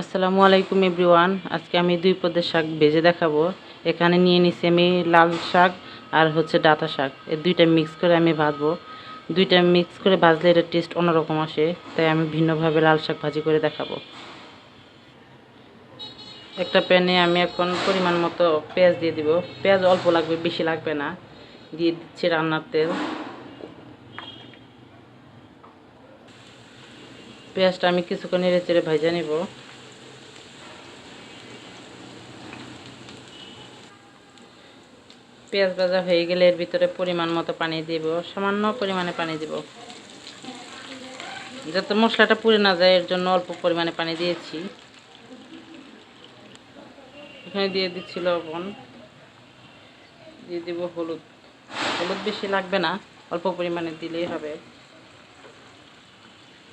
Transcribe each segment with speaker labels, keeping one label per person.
Speaker 1: আসসালামু আলাইকুম এভরিওয়ান। আজকে আমি দুই পদের শাক ভেজে দেখাবো। এখানে নিয়ে নিছি আমি লাল শাক আর হচ্ছে ডাঁটা শাক। এই দুইটা মিক্স করে আমি ভাজবো। দুইটা মিক্স করে ভাজলে এটা টেস্ট অন্যরকম আসে। তাই আমি ভিন্নভাবে লাল শাক ভাজি করে দেখাবো। একটা প্যানে আমি এখন পরিমাণ মতো পেঁয়াজ দিয়ে দিব। পেঁয়াজ অল্প লাগবে, বেশি লাগবে না। দিয়ে দিচ্ছি রান্নার তেল। পেঁয়াজটা আমি কিছুক্ষণ নেড়ে চেড়ে ভাজা নিব। পেঁয়াজ ভাজা হয়ে গেলে এর ভিতরে পরিমাণ মতো পানি দিব, সামান্য পরিমাণে পানি দিব। যাতে মশলাটা পুড়ে না যায়, এর জন্য অল্প পরিমাণে পানি দিয়েছি। এখানে দিয়ে দিচ্ছি লবণ। দিয়ে দিব হলুদ। হলুদ বেশি লাগবে না, অল্প পরিমাণে দিলেই হবে।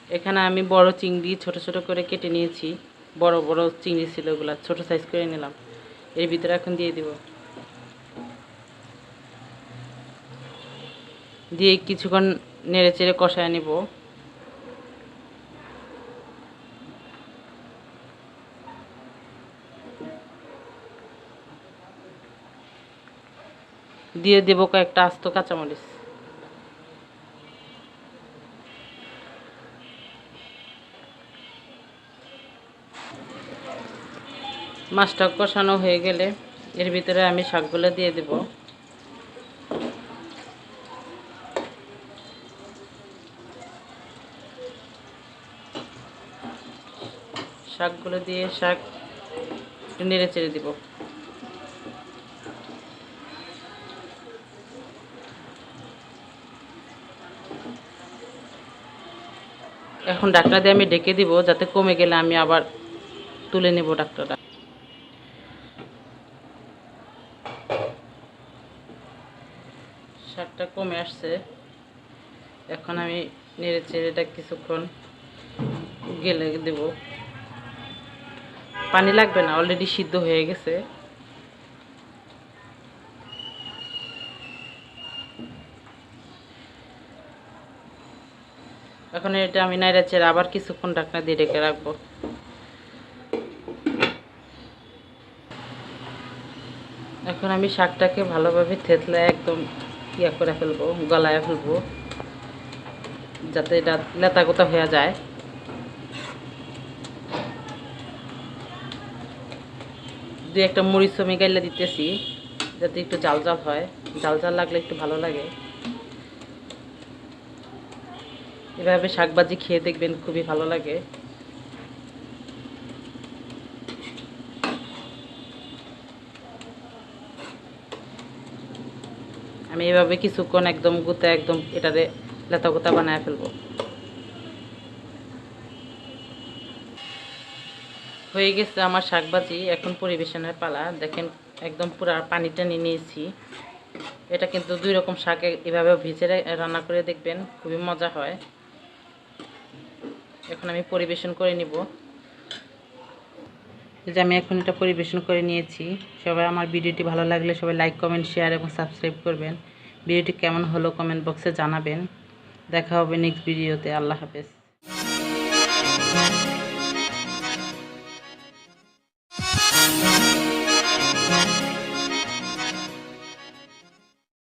Speaker 1: এখানে আমি বড় চিংড়ি ছোট ছোট করে কেটে নিয়েছি। বড় বড় চিংড়ি ছিল ওগুলো, ছোট সাইজ করে নিলাম। এর ভিতরে এখন দিয়ে দিব। দিয়ে কিছুক্ষণ নেড়ে চেড়ে কষায় নিব। দিয়ে দেব কয়েকটা আস্ত কাঁচামরিচ। মাছটা কষানো হয়ে গেলে এর ভিতরে আমি শাকগুলো দিয়ে দেব। শাকগুলো দিয়ে শাক নেড়ে চেড়ে দিব। এখন ডাকটা দিয়ে আমি ডেকে দিব, যাতে কমে গেলে আমি আবার তুলে নেব ডাক্তারটা। শাকটা কমে আসছে। এখন আমি নেড়ে চেড়েটা কিছুক্ষণ গেলে দেব। পানি লাগবে না অলরেডি সিদ্ধ হয়ে গেছে। এখন এটা আমি নাইরা চেড়ে আবার কিছুক্ষণ ঢাকনা দিয়ে রেখে রাখব। এখন আমি শাকটাকে ভালোভাবে থেতলে একদম ইয়া করে ফেলব, গলায় ফেলব, যাতে এটা লেতা গোতা হয়ে যায়। দু একটা মরিচ আমি গাইলে দিতেছি, যাতে একটু জাল জাল হয়। জাল জাল লাগলে একটু ভালো লাগে। এভাবে শাকবাজি খেয়ে দেখবেন, খুবই ভালো লাগে। আমি এভাবে কিছুক্ষণ একদম গুতে একদম এটারে লেতা গোতা বানায় ফেলব। হয়ে গেছে আমার শাকবাজি, এখন পরিবেশনের পালা। দেখেন, একদম পুরো পানিটা নিয়ে নিয়েছি। এটা কিন্তু দুই রকম শাক এভাবে ভিজে রান্না করে দেখবেন, খুবই মজা হয়। এখন আমি পরিবেশন করে নিব। যে আমি এখন এটা পরিবেশন করে নিয়েছি। সবাই আমার ভিডিওটি ভালো লাগলে সবাই লাইক, কমেন্ট, শেয়ার এবং সাবস্ক্রাইব করবেন। ভিডিওটি কেমন হলো কমেন্ট বক্সে জানাবেন। দেখা হবে নেক্সট ভিডিওতে। আল্লাহ হাফেজ।